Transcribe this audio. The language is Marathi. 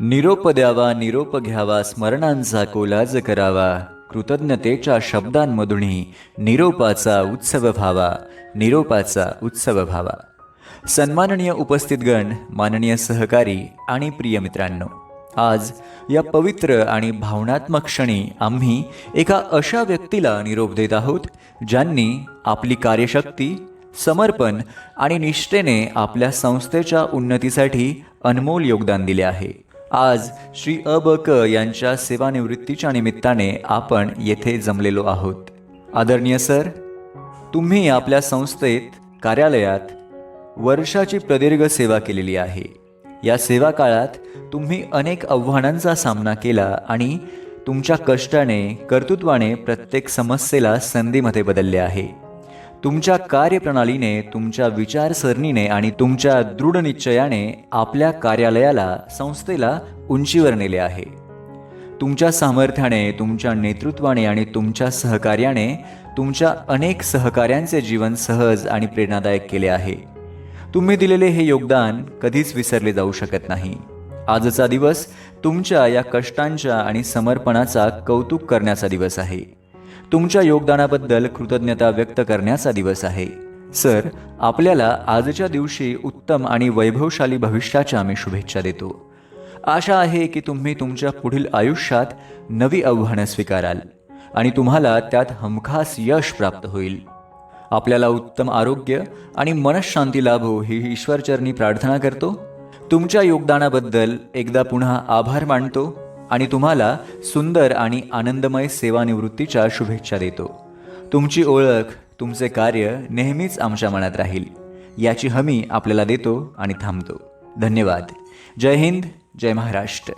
निरोप द्यावा निरोप घ्यावा स्मरणांचा कोलाज करावा. कृतज्ञतेच्या शब्दांमधूनही निरोपाचा उत्सव व्हावा. निरोपाचा उत्सव व्हावा. सन्माननीय उपस्थितगण माननीय सहकारी आणि प्रिय मित्रांनो आज या पवित्र आणि भावनात्मक क्षणी आम्ही एका अशा व्यक्तीला निरोप देत आहोत ज्यांनी आपली कार्यशक्ती समर्पण आणि निष्ठेने आपल्या संस्थेच्या उन्नतीसाठी अनमोल योगदान दिले आहे. आज श्री अ ब क यांच्या सेवानिवृत्तीच्या निमित्ताने आपण येथे जमलेलो आहोत. आदरणीय सर तुम्ही आपल्या संस्थेत कार्यालयात वर्षाची प्रदीर्घ सेवा केलेली आहे. या सेवा काळात तुम्ही अनेक आव्हानांचा सामना केला आणि तुमच्या कष्टाने कर्तृत्वाने प्रत्येक समस्येला संधीमध्ये बदलले आहे. तुमच्या कार्यप्रणालीने तुमच्या विचारसरणीने आणि तुमच्या दृढ निश्चयाने आपल्या कार्यालयाला संस्थेला उंचीवर नेले आहे. तुमच्या सामर्थ्याने तुमच्या नेतृत्वाने आणि तुमच्या सहकार्याने तुमच्या अनेक सहकाऱ्यांचे जीवन सहज आणि प्रेरणादायक केले आहे. तुम्ही दिलेले हे योगदान कधीच विसरले जाऊ शकत नाही. आजचा दिवस तुमच्या या कष्टांच्या आणि समर्पणाचा कौतुक करण्याचा दिवस आहे. तुमच्या योगदानाबद्दल कृतज्ञता व्यक्त करण्याचा दिवस आहे. सर आपल्याला आजच्या दिवशी उत्तम आणि वैभवशाली भविष्याच्या आम्ही शुभेच्छा देतो. आशा आहे की तुम्ही तुमच्या पुढील आयुष्यात नवी आव्हानं स्वीकाराल आणि तुम्हाला त्यात हमखास यश प्राप्त होईल. आपल्याला उत्तम आरोग्य आणि मनशांती लाभो ही ईश्वरचरणी प्रार्थना करतो. तुमच्या योगदानाबद्दल एकदा पुन्हा आभार मानतो. आणि तुम्हाला सुंदर आणि आनंदमय सेवानिवृत्तीच्या शुभेच्छा देतो. तुमची ओळख तुमचे कार्य नेहमीच आमच्या मनात राहील. याची हमी आपल्याला देतो आणि थांबतो. धन्यवाद. जय हिंद जय महाराष्ट्र.